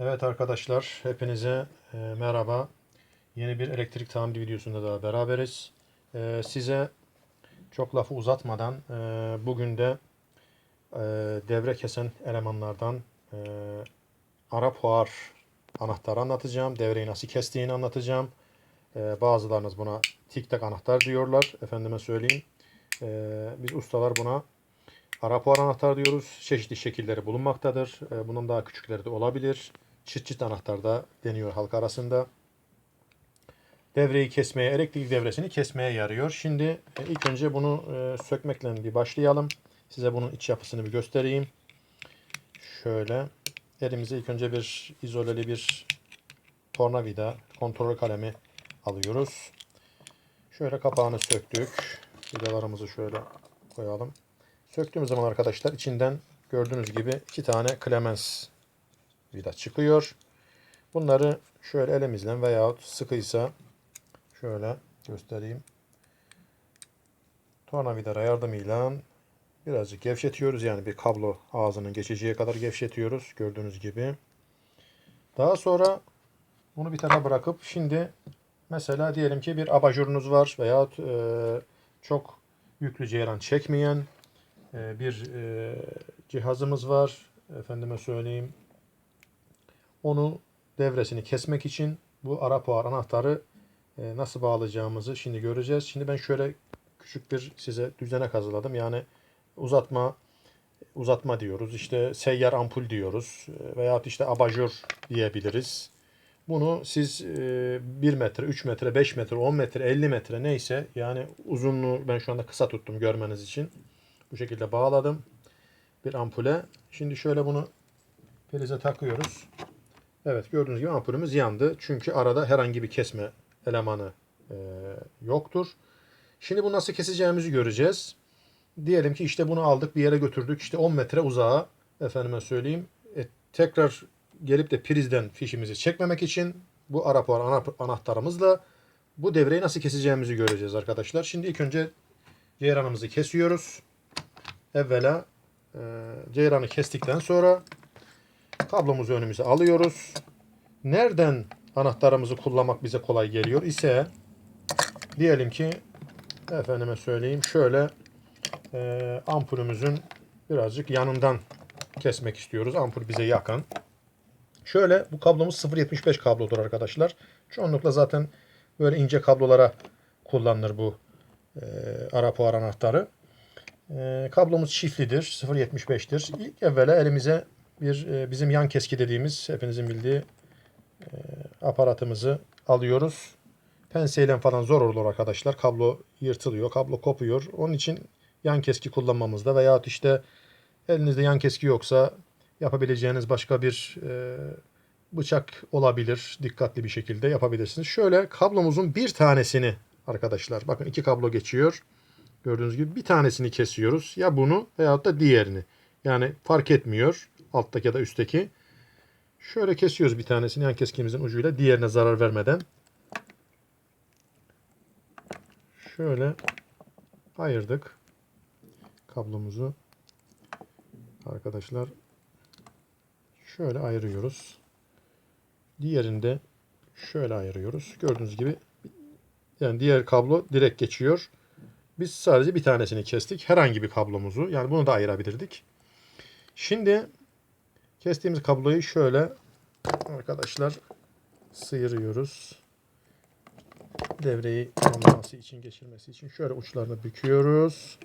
Evet arkadaşlar, hepinize e, merhaba. Yeni bir elektrik tamiri videosunda daha beraberiz. E, size çok lafı uzatmadan e, bugün de e, devre kesen elemanlardan e, Arap Hoar anahtarı anlatacağım. Devreyi nasıl kestiğini anlatacağım. E, bazılarınız buna tik tak anahtar diyorlar. Efendime söyleyeyim. E, biz ustalar buna Arap Hoar anahtar diyoruz. Çeşitli şekilleri bulunmaktadır. E, bunun daha küçükleri de olabilir. Çıt çıt anahtar da deniyor halk arasında. Devreyi kesmeye, elektrik devresini kesmeye yarıyor. Şimdi e, ilk önce bunu e, sökmekle bir başlayalım. Size bunun iç yapısını bir göstereyim. Şöyle elimize ilk önce bir izoleli bir tornavida, kontrol kalemi alıyoruz. Şöyle kapağını söktük. Vidalarımızı şöyle koyalım. Söktüğümüz zaman arkadaşlar içinden gördüğünüz gibi iki tane Clemens vida çıkıyor. Bunları şöyle elimizle veyahut sıkıysa şöyle göstereyim. Tornavida yardımıyla birazcık gevşetiyoruz. Yani bir kablo ağzının geçeceği kadar gevşetiyoruz. Gördüğünüz gibi. Daha sonra bunu bir tarafa bırakıp şimdi mesela diyelim ki bir abajurunuz var veyahut e, çok yüklü ceyran çekmeyen bir e, cihazımız var. Efendime söyleyeyim. Onu devresini kesmek için bu ara puar anahtarı e, nasıl bağlayacağımızı şimdi göreceğiz. Şimdi ben şöyle küçük bir size düzenek hazırladım. Yani uzatma uzatma diyoruz. İşte seyyar ampul diyoruz. E, Veyahut işte abajur diyebiliriz. Bunu siz e, 1 metre, 3 metre, 5 metre, 10 metre, 50 metre neyse yani uzunluğu ben şu anda kısa tuttum görmeniz için. Bu şekilde bağladım bir ampule. Şimdi şöyle bunu prize takıyoruz. Evet gördüğünüz gibi ampulümüz yandı. Çünkü arada herhangi bir kesme elemanı e, yoktur. Şimdi bu nasıl keseceğimizi göreceğiz. Diyelim ki işte bunu aldık bir yere götürdük. İşte 10 metre uzağa efendime söyleyeyim. E, tekrar gelip de prizden fişimizi çekmemek için bu Arap ana, anahtarımızla bu devreyi nasıl keseceğimizi göreceğiz arkadaşlar. Şimdi ilk önce ceyranımızı kesiyoruz. Evvela e, ceyranı kestikten sonra kablomuzu önümüze alıyoruz. Nereden anahtarımızı kullanmak bize kolay geliyor ise diyelim ki efendime söyleyeyim şöyle e, ampulümüzün birazcık yanından kesmek istiyoruz. Ampul bize yakın. Şöyle bu kablomuz 0.75 kablodur arkadaşlar. Çoğunlukla zaten böyle ince kablolara kullanılır bu e, ara puar anahtarı. E, kablomuz çiftlidir. 0.75'tir. İlk evvela elimize bir e, bizim yan keski dediğimiz hepinizin bildiği e, aparatımızı alıyoruz. Penseyle falan zor olur arkadaşlar. Kablo yırtılıyor, kablo kopuyor. Onun için yan keski kullanmamızda veyahut işte elinizde yan keski yoksa yapabileceğiniz başka bir e, bıçak olabilir. Dikkatli bir şekilde yapabilirsiniz. Şöyle kablomuzun bir tanesini arkadaşlar bakın iki kablo geçiyor. Gördüğünüz gibi bir tanesini kesiyoruz. Ya bunu veyahut da diğerini. Yani fark etmiyor alttaki ya da üstteki. Şöyle kesiyoruz bir tanesini yan keskimizin ucuyla diğerine zarar vermeden. Şöyle ayırdık kablomuzu. Arkadaşlar şöyle ayırıyoruz. Diğerini de şöyle ayırıyoruz. Gördüğünüz gibi yani diğer kablo direkt geçiyor. Biz sadece bir tanesini kestik. Herhangi bir kablomuzu. Yani bunu da ayırabilirdik. Şimdi kestiğimiz kabloyu şöyle arkadaşlar sıyırıyoruz. Devreyi tamamlaması için, geçirmesi için şöyle uçlarını büküyoruz.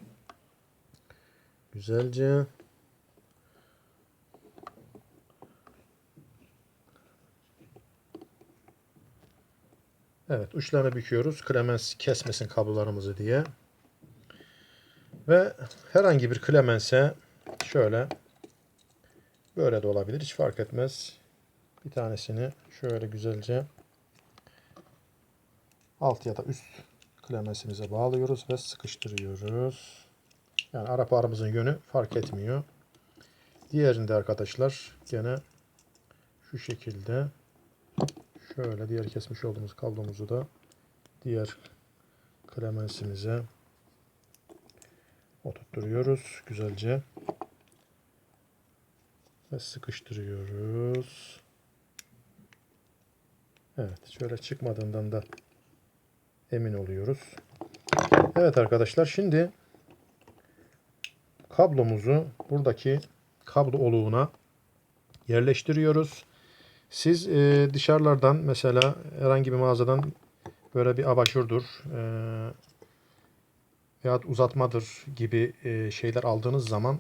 Güzelce. Evet uçlarını büküyoruz. Klemens kesmesin kablolarımızı diye. Ve herhangi bir klemense şöyle böyle de olabilir. Hiç fark etmez. Bir tanesini şöyle güzelce alt ya da üst klemensimize bağlıyoruz ve sıkıştırıyoruz. Yani Arap ağrımızın yönü fark etmiyor. Diğerinde arkadaşlar gene şu şekilde şöyle diğer kesmiş olduğumuz kablomuzu da diğer klemensimize oturtturuyoruz güzelce ve sıkıştırıyoruz. Evet şöyle çıkmadığından da emin oluyoruz. Evet arkadaşlar şimdi kablomuzu buradaki kablo oluğuna yerleştiriyoruz. Siz e, dışarılardan mesela herhangi bir mağazadan böyle bir abajurdur e, veya uzatmadır gibi e, şeyler aldığınız zaman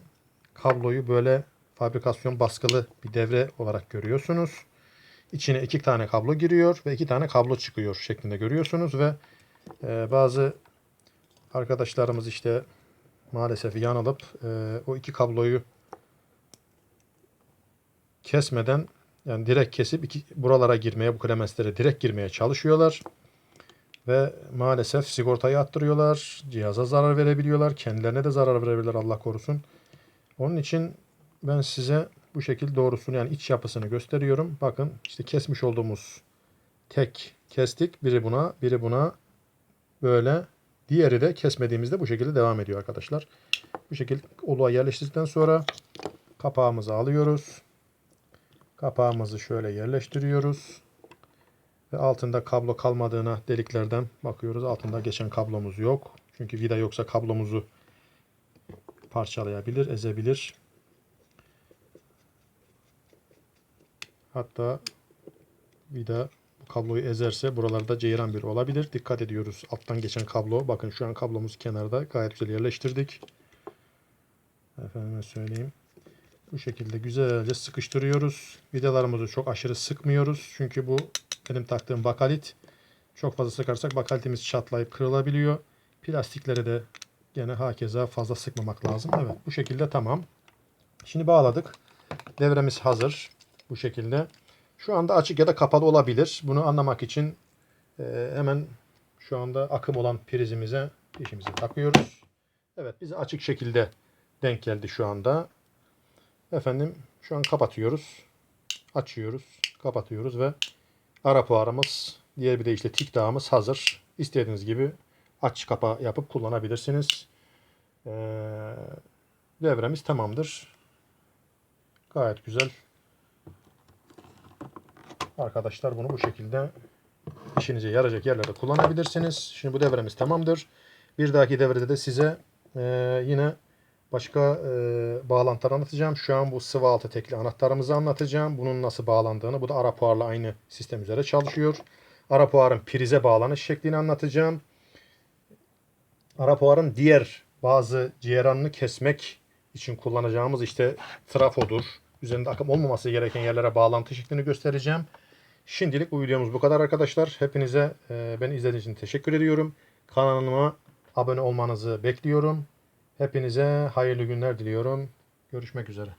kabloyu böyle fabrikasyon baskılı bir devre olarak görüyorsunuz. İçine iki tane kablo giriyor ve iki tane kablo çıkıyor şeklinde görüyorsunuz ve e, bazı arkadaşlarımız işte maalesef yanılıp e, o iki kabloyu kesmeden yani direkt kesip iki, buralara girmeye bu klemenslere direkt girmeye çalışıyorlar. Ve maalesef sigortayı attırıyorlar. Cihaza zarar verebiliyorlar. Kendilerine de zarar verebilirler Allah korusun. Onun için ben size bu şekilde doğrusunu yani iç yapısını gösteriyorum. Bakın işte kesmiş olduğumuz tek kestik. Biri buna, biri buna böyle. Diğeri de kesmediğimizde bu şekilde devam ediyor arkadaşlar. Bu şekilde oluğa yerleştirdikten sonra kapağımızı alıyoruz. Kapağımızı şöyle yerleştiriyoruz. Ve altında kablo kalmadığına deliklerden bakıyoruz. Altında geçen kablomuz yok. Çünkü vida yoksa kablomuzu parçalayabilir, ezebilir. Hatta vida bu kabloyu ezerse buralarda ceyran bir olabilir. Dikkat ediyoruz. Alttan geçen kablo. Bakın şu an kablomuz kenarda. Gayet güzel yerleştirdik. Efendime söyleyeyim. Bu şekilde güzelce sıkıştırıyoruz. Vidalarımızı çok aşırı sıkmıyoruz. Çünkü bu benim taktığım bakalit. Çok fazla sıkarsak bakalitimiz çatlayıp kırılabiliyor. Plastikleri de gene hakeza fazla sıkmamak lazım. Evet bu şekilde tamam. Şimdi bağladık. Devremiz hazır. Bu şekilde. Şu anda açık ya da kapalı olabilir. Bunu anlamak için e, hemen şu anda akım olan prizimize fişimizi takıyoruz. Evet bize açık şekilde denk geldi şu anda. Efendim şu an kapatıyoruz. Açıyoruz. Kapatıyoruz ve ara puarımız diğer bir de işte tik dağımız hazır. İstediğiniz gibi aç kapa yapıp kullanabilirsiniz. Ee, devremiz tamamdır. Gayet güzel. Arkadaşlar bunu bu şekilde işinize yarayacak yerlerde kullanabilirsiniz. Şimdi bu devremiz tamamdır. Bir dahaki devrede de size e, yine başka e, bağlantılar anlatacağım. Şu an bu sıvı altı tekli anahtarımızı anlatacağım. Bunun nasıl bağlandığını. Bu da ara puarla aynı sistem üzere çalışıyor. Ara puarın prize bağlanış şeklini anlatacağım. Ara puarın diğer bazı ciğeranını kesmek için kullanacağımız işte trafodur. Üzerinde akım olmaması gereken yerlere bağlantı şeklini göstereceğim. Şimdilik bu videomuz bu kadar arkadaşlar. Hepinize e, beni izlediğiniz için teşekkür ediyorum. Kanalıma abone olmanızı bekliyorum. Hepinize hayırlı günler diliyorum. Görüşmek üzere.